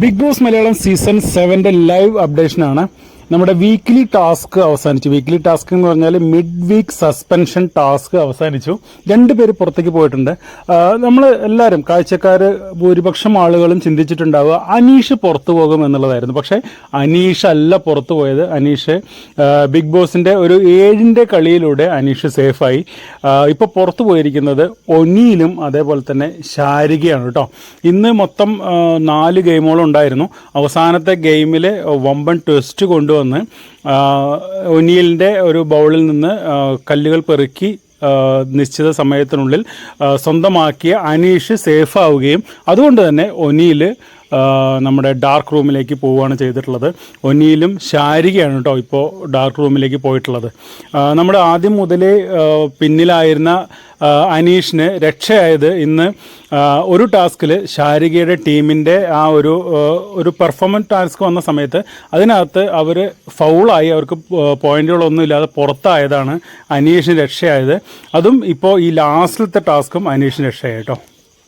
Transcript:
Big Boss Malayalam season സെവന്റെ live updation ആണ് നമ്മുടെ വീക്ക്ലി ടാസ്ക് അവസാനിച്ചു. വീക്ക്ലി ടാസ്ക് എന്ന് പറഞ്ഞാൽ മിഡ് വീക്ക് സസ്പെൻഷൻ ടാസ്ക് അവസാനിച്ചു. രണ്ട് പേര് പുറത്തേക്ക് പോയിട്ടുണ്ട്. നമ്മൾ എല്ലാവരും കാഴ്ചക്കാർ ഭൂരിപക്ഷം ആളുകളും ചിന്തിച്ചിട്ടുണ്ടാവുക അനീഷ് പുറത്തു പോകും എന്നുള്ളതായിരുന്നു. പക്ഷേ അനീഷ് അല്ല പുറത്തു പോയത്. അനീഷ് ബിഗ് ബോസിന്റെ ഒരു ഏഴിന്റെ കളിയിലൂടെ അനീഷ് സേഫായി ഇപ്പോൾ പുറത്തു പോയിരിക്കുന്നത് ഒനിയിലും അതേപോലെ തന്നെ ശാരികയാണ് കേട്ടോ. ഇന്ന് മൊത്തം നാല് ഗെയിമുകളും ഉണ്ടായിരുന്നു. അവസാനത്തെ ഗെയിമിൽ വമ്പൻ ട്വിസ്റ്റ് കൊണ്ടുവന്ന്. ആ, ഒനിയലിന്റെ ഒരു ബൗളിൽ നിന്ന് കല്ലുകൾ പെറുക്കി നിശ്ചിത സമയത്തിനുള്ളിൽ സ്വന്തമാക്കിയ അനീഷ് സേഫ് ആവുകയും അതുകൊണ്ട് തന്നെ ഒനിയിൽ നമ്മുടെ ഡാർക്ക് റൂമിലേക്ക് പോവുകയാണ് ചെയ്തിട്ടുള്ളത്. ഒന്നിയിലും ശാരികയാണ് കേട്ടോ ഇപ്പോൾ ഡാർക്ക് റൂമിലേക്ക് പോയിട്ടുള്ളത്. നമ്മുടെ ആദ്യം മുതലേ പിന്നിലായിരുന്ന അനീഷിന് രക്ഷയായത് ഇന്ന് ഒരു ടാസ്കിൽ ശാരികയുടെ ടീമിന്റെ ആ ഒരു ഒരു പെർഫോമൻസ് ടാസ്ക് വന്ന സമയത്ത് അതിനകത്ത് അവർ ഫൗളായി അവർക്ക് പോയിന്റുകളൊന്നും ഇല്ലാതെ പുറത്തായതാണ് അനീഷിന് രക്ഷയായത്. അതും ഇപ്പോൾ ഈ ലാസ്റ്റിലത്തെ ടാസ്കും അനീഷിന് രക്ഷയായി കേട്ടോ.